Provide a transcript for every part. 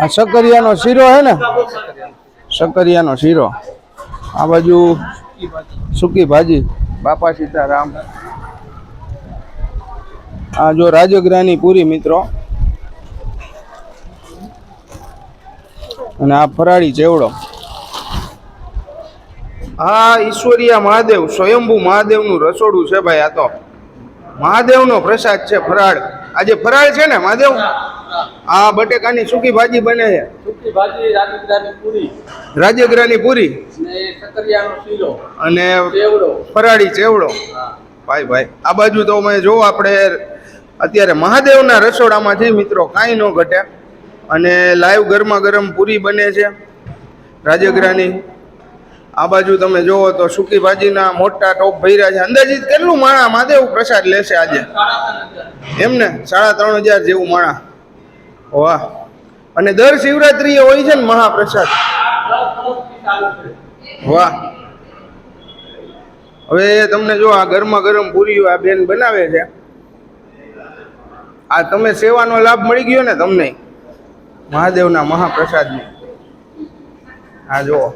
આ સકરિયાનો શીરો હે ને? સકરિયાનો શીરો. આ બાજુ સૂકી ભાજી. બાપા સીતારામ. આ જો રાજગરાની પૂરી, મિત્રો. અને આ ફરાળી ચેવડો. આ ઈશ્વરિયા મહાદેવ, સ્વયંભુ મહાદેવનું રસોડું છે ભાઈ આ તો. મહાદેવનો પ્રસાદ છે ફરાળ. આજે ફરાળ છે ને, મહાદેવ? આ બટેકાની સૂકી ભાજી બને છે. સૂકી ભાજી રાજગરાની પૂરી. રાજગરાની પૂરી. ને સકરિયાનો શીરો અને ચેવડો. ફરાળી ચેવડો. ભાઈ ભાઈ આ બાજુ તો અમે જો આપણે અત્યારે મહાદેવના રસોડામાંથી મિત્રો કાંઈ ન ઘટે. અને લાઈવ ગરમા ગરમ પૂરી બને છે રાજગરાની. આ બાજુ તમે જોવો તો સૂકી ભાજીના મોટા ટોપ ભર્યા છે. અંદાજિત કેટલું માણા મહાદેવ પ્રસાદ લેશે આજે? એમને? સાડા ત્રણ હજાર જેવું માણા. વાહ. અને દર શિવરાત્રીએ હોય છે ને મહાપ્રસાદ? વાહ. હવે તમને જો આ ગરમા ગરમ પૂરીઓ આ બેન બનાવે છે, આ તમે સેવાનો લાભ મળી ગયો ને તમને. મહાદેવના મહાપ્રસાદની. આ જુઓ.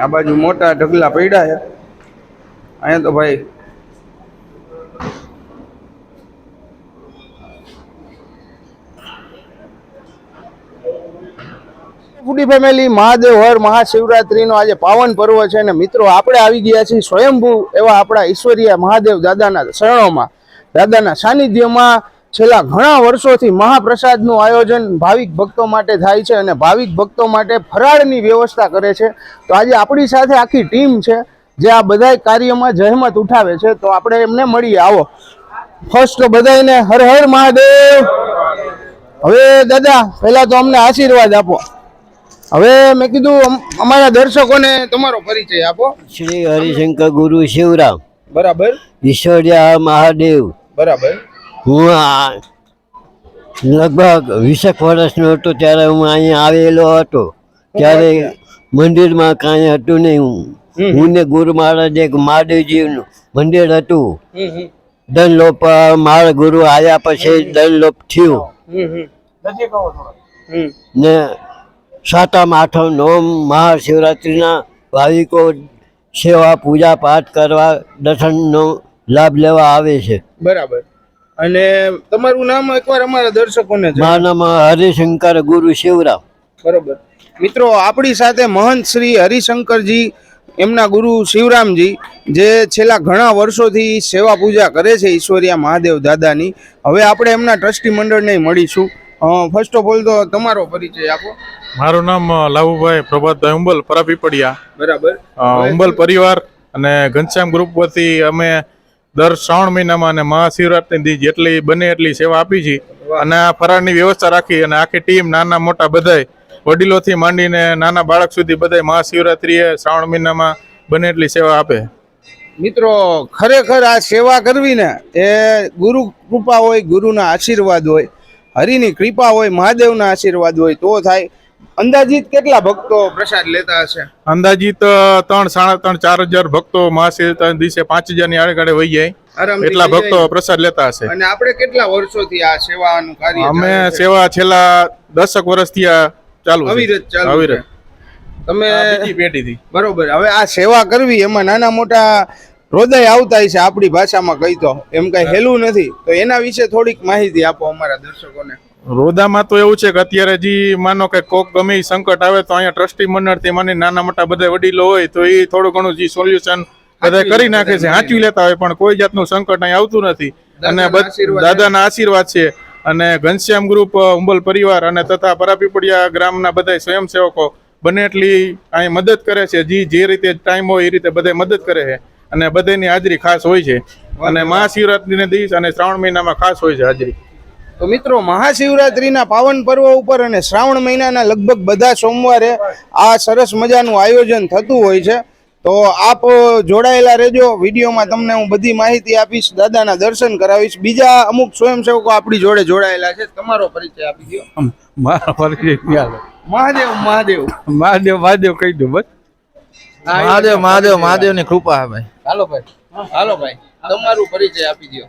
આ બાજુ મોટા ઢગલા પડ્યા છે. અહીંયા તો ભાઈ ફૂડી ફેમિલી મહાદેવ હર મહાશિવરાત્રિનો આજે પાવન પર્વ છે અને મિત્રો, આપણે આવી ગયા છીએ સ્વયંભૂ એવા આપણા ઈશ્વરીય મહાદેવ દાદાના શરણોમાં. દાદાના સાનિધ્યમાં છેલ્લા ઘણા વર્ષોથી મહાપ્રસાદનું આયોજન ભાવિક ભક્તો માટે થાય છે અને ભાવિક ભક્તો માટે ફરાળની વ્યવસ્થા કરે છે. તો આજે આપણી સાથે આખી ટીમ છે જે આ બધા કાર્યમાં જહેમત ઉઠાવે છે. તો આપણે એમને મળીએ. આવો. ફર્સ્ટ તો બધાને હર હર મહાદેવ. હવે દાદા, પહેલા તો અમને આશીર્વાદ આપો. હવે મેં કીધું અમારા દર્શકોને તમારો પરિચય આપો. શ્રી હરિશંકર ગુરુ શિવરામ. બરાબર. ઈશ્વરિયા મહાદેવ. બરાબર. હું લગભગ વીસેક વર્ષનો હતો ત્યારે હું અહીંયા આવેલો હતો. ત્યારે મંદિરમાં કાંઈ હતું નહીં. હું હું ને ગુરુ મહારાજ એક મહાદેવજીનું મંદિર હતું. દનલોપ મારા ગુરુ આવ્યા પછી દનલોપ થયું. ને સાતમ આઠમ નોમ મહાશિવરાત્રિના ભાવિકો સેવા પૂજા પાઠ કરવા દર્શનનો લાભ લેવા આવે છે. બરાબર. અને તમારું નામ એકવાર અમારા દર્શકોને. મારું નામ હરિશંકર ગુરુ શિવરામ. બરોબર. મિત્રો આપણી સાથે મહંત શ્રી હરિશંકરજી એમના ગુરુ શિવરામજી જે છેલ્લા ઘણા વર્ષોથી સેવા પૂજા કરે છે ઈશ્વરિયા મહાદેવ દાદાની. હવે આપણે એમના ટ્રસ્ટી મંડળને મળીશું. ફર્સ્ટ ઓફ ઓલ તો તમારો પરિચય આપો. મારું નામ લાવુભાઈ પ્રભાતભાઈ ઉંબલ પરાપીપડિયા બરાબર. ઉંબલ પરિવાર અને ઘનશ્યામ ગ્રુપ વતી અમે દર શ્રાવણ મહિનામાં અને મહાશિવરાત્રિની દી જેટલી બને એટલી સેવા આપી છે અને આ ફરાળની વ્યવસ્થા રાખી અને આખી ટીમ નાના મોટા બધાય વડીલોથી માંડીને નાના બાળક સુધી બધાય મહાશિવરાત્રિએ શ્રાવણ મહિનામાં બને એટલી સેવા આપે. મિત્રો ખરેખર આ સેવા કરવી ને એ ગુરુ કૃપા હોય ગુરુના આશીર્વાદ હોય હરિની કૃપા હોય મહાદેવના આશીર્વાદ હોય તો થાય. અંદાજિત કેટલા ભક્તો પ્રસાદ લેતા હશે? અંદાજિત ત્રણ સાડા ત્રણ ચાર હજાર ભક્તો મહાશિવરાત્રી દિવસે પાંચ હજારની આડેગાડે વહી જાય. એટલા ભક્તો પ્રસાદ લેતા હશે. અને આપણે કેટલા વર્ષોથી આ સેવાનું કાર્ય અમે સેવા છેલ્લા દસક વર્ષથી આ ચાલુ. અવિરત ચાલુ અવિરત. તમે પેઢીથી. બરોબર. હવે આ સેવા કરવી એમાં નાના મોટા હૃદય આવતા છે આપણી ભાષામાં કહી તો. એમ કઈ હેલું નથી. તો એના વિશે થોડીક માહિતી આપો અમારા દર્શકોને. રોદામાં તો એવું છે કે અત્યારે જે માનો કે કોક ગમે એ સંકટ આવે તો અહીંયા ટ્રસ્ટી મંડળથી મને નાના મોટા બધા વડીલો હોય તો એ થોડું ઘણું જે સોલ્યુશન બધા કરી નાખે છે હાંચવી લેતા હોય પણ કોઈ જાતનું સંકટ અહીં આવતું નથી. અને દાદાના આશીર્વાદ છે. અને ઘનશ્યામ ગ્રુપ ઉંબલ પરિવાર અને તથા પરાપીપળિયા ગ્રામના બધા સ્વયંસેવકો બને એટલી અહીં મદદ કરે છે. જે જે રીતે ટાઈમ હોય એ રીતે બધા મદદ કરે છે. અને બધાની હાજરી ખાસ હોય છે. અને મહાશિવરાત્રીને દિવસ અને શ્રાવણ મહિનામાં ખાસ હોય છે હાજરી. તો મિત્રો મહાશિવરાત્રિના પાવન પર્વ ઉપર અને શ્રાવણ મહિનાના લગભગ બધા સોમવારે આ સરસ મજાનું આયોજન થતું હોય છે. તો આપ જોડાયેલા રહેજો. વિડીયોમાં તમને હું બધી માહિતી આપીશ દાદાના દર્શન કરાવીશ. બીજા અમુક સ્વયંસેવકો આપણી જોડે જોડાયેલા છે. તમારો પરિચય આપી દો મારો પરિચય મહાદેવ મહાદેવ. મહાદેવ મહાદેવ કહી દો બસ. મહાદેવ મહાદેવ મહાદેવની કૃપા ભાઈ. હાલો ભાઈ. હાલો ભાઈ. તમારું પરિચય આપી દો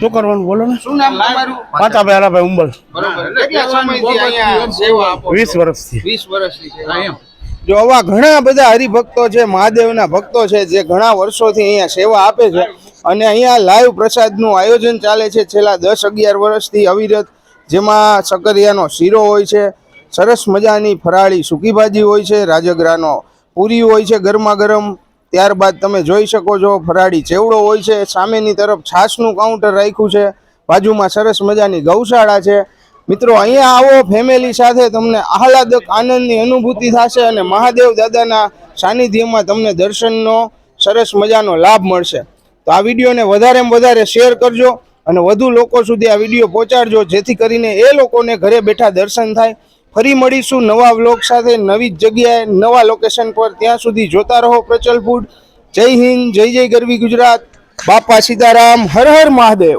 શું કરવાનું? બોલો ને. શું નામ તમારું? પાંચા ભાઈ ભાઈ ઉંબલ? વીસ વર્ષથી. વીસ વર્ષથી જો આવા ઘણા બધા હરિભક્તો છે મહાદેવના ભક્તો છે જે ઘણા વર્ષોથી અહીંયા સેવા આપે છે અને અહીંયા લાઈવ પ્રસાદનું આયોજન ચાલે છે. છેલ્લા દસ અગિયાર વર્ષથી અવિરત જેમાં સકરિયાનો શીરો હોય છે સરસ મજાની ફરાળી સૂકી ભાજી હોય છે રાજગરાનો પૂરી હોય છે ગરમા ગરમ ત્યારબાદ તમે જોઈ શકો છો, ફરાળી ચેવડો હોય છે. સામેની તરફ છાશનું કાઉન્ટર રાખ્યું છે. બાજુમાં સરસ મજાની ગૌશાળા છે. મિત્રો, અહીંયા આવો ફેમિલી સાથે તમને આહલાદક આનંદની અનુભૂતિ થશે અને મહાદેવ દાદાના સાનિધ્યમાં તમને દર્શનનો સરસ મજાનો લાભ મળશે. તો આ વિડીયોને વધારેમાં વધારે શેર કરજો અને વધુ લોકો સુધી આ વીડિયો પહોંચાડજો, જેથી કરીને એ લોકોને ઘરે બેઠા દર્શન થાય ફરી મળીશું નવા વ્લોગ સાથે, નવી જગ્યાએ, નવા લોકેશન પર. ત્યાં સુધી જોતા રહો પ્રચલ ફૂડ જય હિન્દ, જય જય ગરવી ગુજરાત. બાપા સીતારામ, હર હર મહાદેવ.